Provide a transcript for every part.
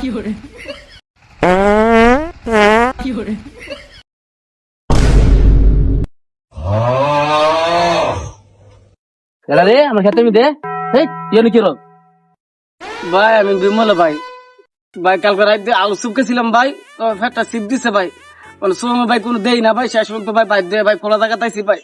Fiore. Fiore. এরা রে আমার খেতে এই ইয়ে ভাই আমি বিমল ভাই ভাই কালকে রাতে আলু সুপকেছিলাম ভাই তো ফ্যাটটা সিপ দিছে ভাই মানে সময় ভাই কোনো দেই না ভাই শেষ পর্যন্ত ভাই বাইর দিয়ে ভাই খোলা জায়গা তাইছি ভাই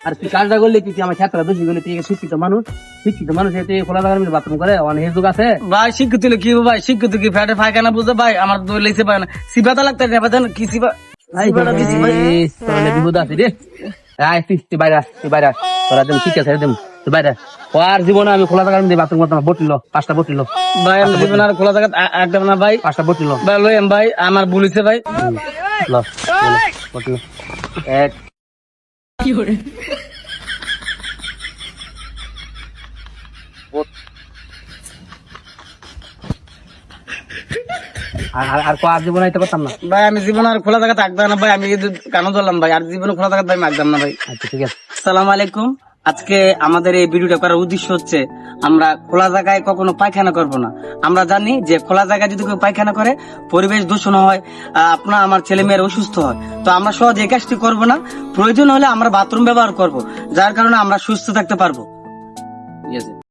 আর তুই কাজটা করলে কি আমার খেতরা দোষী করলে তুই শিক্ষিত মানুষ? শিক্ষিত মানুষ এতে খোলা জায়গার মধ্যে বাথরুম করে অনেক যুগ আছে? ভাই শিক্ষিত কি ভাই? শিক্ষিত কি ফ্যাটে ফায়খানা বুঝে? ভাই আমার দই লেছে ভাই না। সিবাতা লাগতে না ভাই কি সিবা ভাই বিপদ আছে রে। আয় তুই তুই বাইরে তুই বাইরে তোরা দেম শিক্ষা ছেড়ে দেম তুই বাইরে আর জীবনে আমি খোলা জায়গার মধ্যে বাথরুম করতাম বটিল পাঁচটা বটিল ভাই আমি জীবন আর খোলা জায়গা একদম না ভাই। পাঁচটা বটিল ভাই ভাই আমার বলিছে ভাই। বটিল এক আর আর- আর জীবন আইতে পারতাম না। ভাই আমি জীবন আর খোলা জায়গা থাকতাম না ভাই আমি কিন্তু কানো ধরলাম ভাই আর জীবনে খোলা জায়গা ভাই আমি একদম না ভাই। আচ্ছা ঠিক আছে। সালাম আলাইকুম। আজকে আমাদের এই ভিডিওটা করার উদ্দেশ্য হচ্ছে, আমরা খোলা জায়গায় কখনো পায়খানা করব না। আমরা জানি যে খোলা জায়গায় যদি কেউ পায়খানা করে, পরিবেশ দূষণ হয় আপনার আমার ছেলে মেয়ের অসুস্থ হয়। তো আমরা সহজে এই কাজটি করব না। প্রয়োজন হলে আমরা বাথরুম ব্যবহার করব, যার কারণে আমরা সুস্থ থাকতে পারব। ঠিক আছে?